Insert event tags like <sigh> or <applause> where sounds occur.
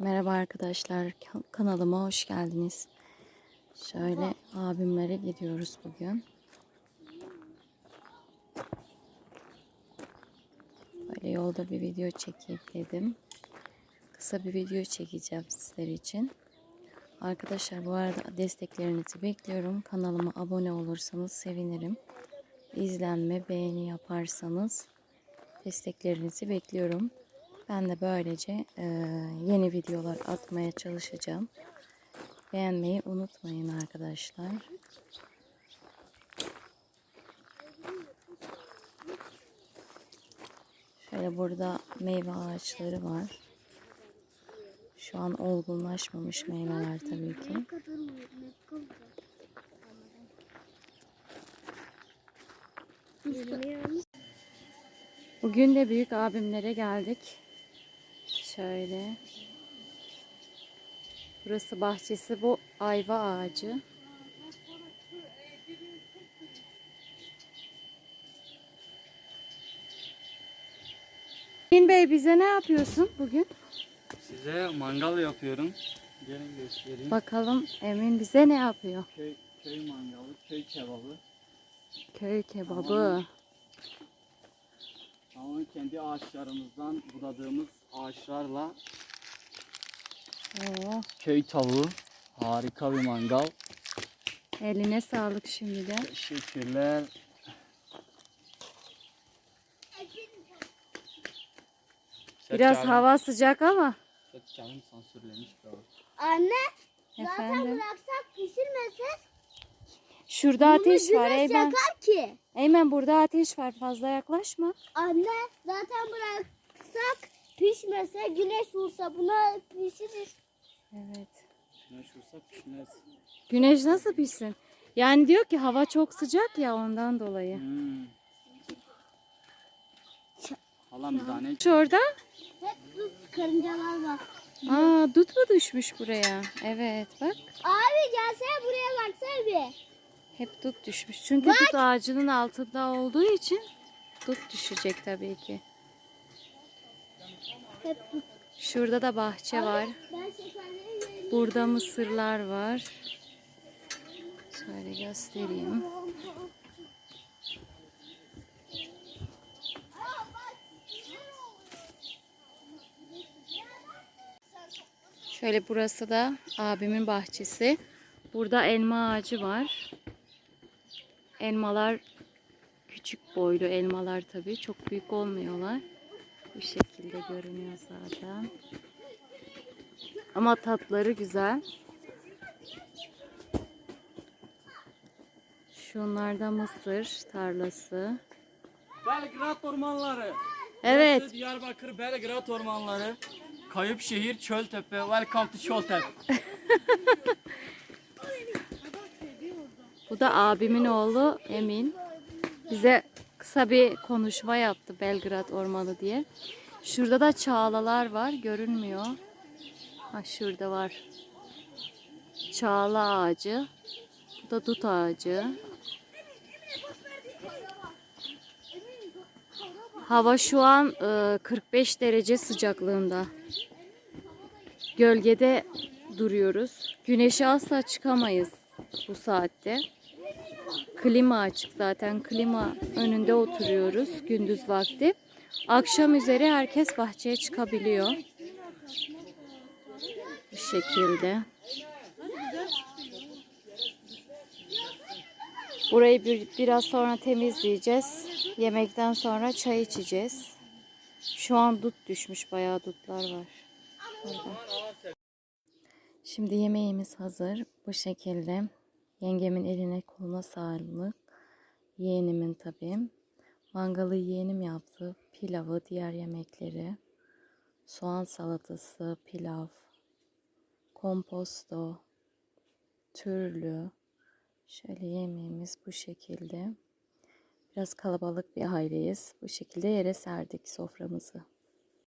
Merhaba arkadaşlar, kan- kanalıma hoş geldiniz. Şöyle abimlere gidiyoruz bugün. Böyle yolda bir video çekeyim dedim. Kısa bir video çekeceğim sizler için. Arkadaşlar bu arada desteklerinizi bekliyorum. Kanalıma abone olursanız sevinirim. İzlenme, beğeni yaparsanız desteklerinizi bekliyorum. Ben de böylece e, yeni videolar atmaya çalışacağım. Beğenmeyi unutmayın arkadaşlar. Şöyle burada meyve ağaçları var. Şu an olgunlaşmamış meyveler tabii ki. Bugün de büyük abimlere geldik. Şöyle. Burası bahçesi. Bu ayva ağacı. Emin Bey bize ne yapıyorsun bugün? Size mangal yapıyorum. Gelin göstereyim. Bakalım Emin bize ne yapıyor? Köy, köy mangalı, köy kebabı. Köy kebabı. Ama kendi ağaçlarımızdan budadığımız ağaçlarla Oo, köy tavuğu. Harika bir mangal. eline sağlık şimdiden. Teşekkürler. Biraz Set hava sıcak ama. Canım sansürlemiş abi. Anne zaten Efendim. bıraksak pişirmesek Şurada bunu ateş var güneş Eymen. yakar ki. Eymen burada ateş var. Fazla yaklaşma. Anne zaten bıraksak pişmese güneş vursa buna pişirir. Evet. Güneş vursa pişmez. Güneş nasıl pişsin? Yani diyor ki hava çok sıcak ya ondan dolayı. Hmm. Halam bir tane Şu orada. Hep bu karıncalar var. Aa dut mu düşmüş buraya? Evet bak. Abi gelsene buraya baksana bir. Hep dut düşmüş. Çünkü dut ağacının altında olduğu için dut düşecek tabii ki. Şurada da bahçe var. Burada mısırlar var. Şöyle göstereyim. Şöyle burası da abimin bahçesi. Burada elma ağacı var. Elmalar küçük boylu elmalar tabii. Çok büyük olmuyorlar. Bu şekilde görünüyor zaten. Ama tatları güzel. Şunlar da mısır tarlası. Belgrad ormanları. Evet. Burası Diyarbakır Belgrad ormanları. Kayıp şehir Çöltepe. Welcome to Çöltepe. <laughs> Bu da abimin oğlu Emin. Bize kısa bir konuşma yaptı Belgrad Ormanı diye. Şurada da çağlalar var. Görünmüyor. Ha şurada var. Çağla ağacı. Bu da dut ağacı. Hava şu an e, 45 derece sıcaklığında. Gölgede duruyoruz. Güneşe asla çıkamayız bu saatte. Klima açık zaten. Klima önünde oturuyoruz gündüz vakti. Akşam üzeri herkes bahçeye çıkabiliyor. Bu şekilde. Burayı bir, biraz sonra temizleyeceğiz. Yemekten sonra çay içeceğiz. Şu an dut düşmüş. Bayağı dutlar var. Orada. Şimdi yemeğimiz hazır. Bu şekilde. Yengemin eline koluna sağlık. Yeğenimin tabii. Mangalı yeğenim yaptı. Pilavı, diğer yemekleri. Soğan salatası, pilav, komposto, türlü. Şöyle yemeğimiz bu şekilde. Biraz kalabalık bir aileyiz. Bu şekilde yere serdik soframızı.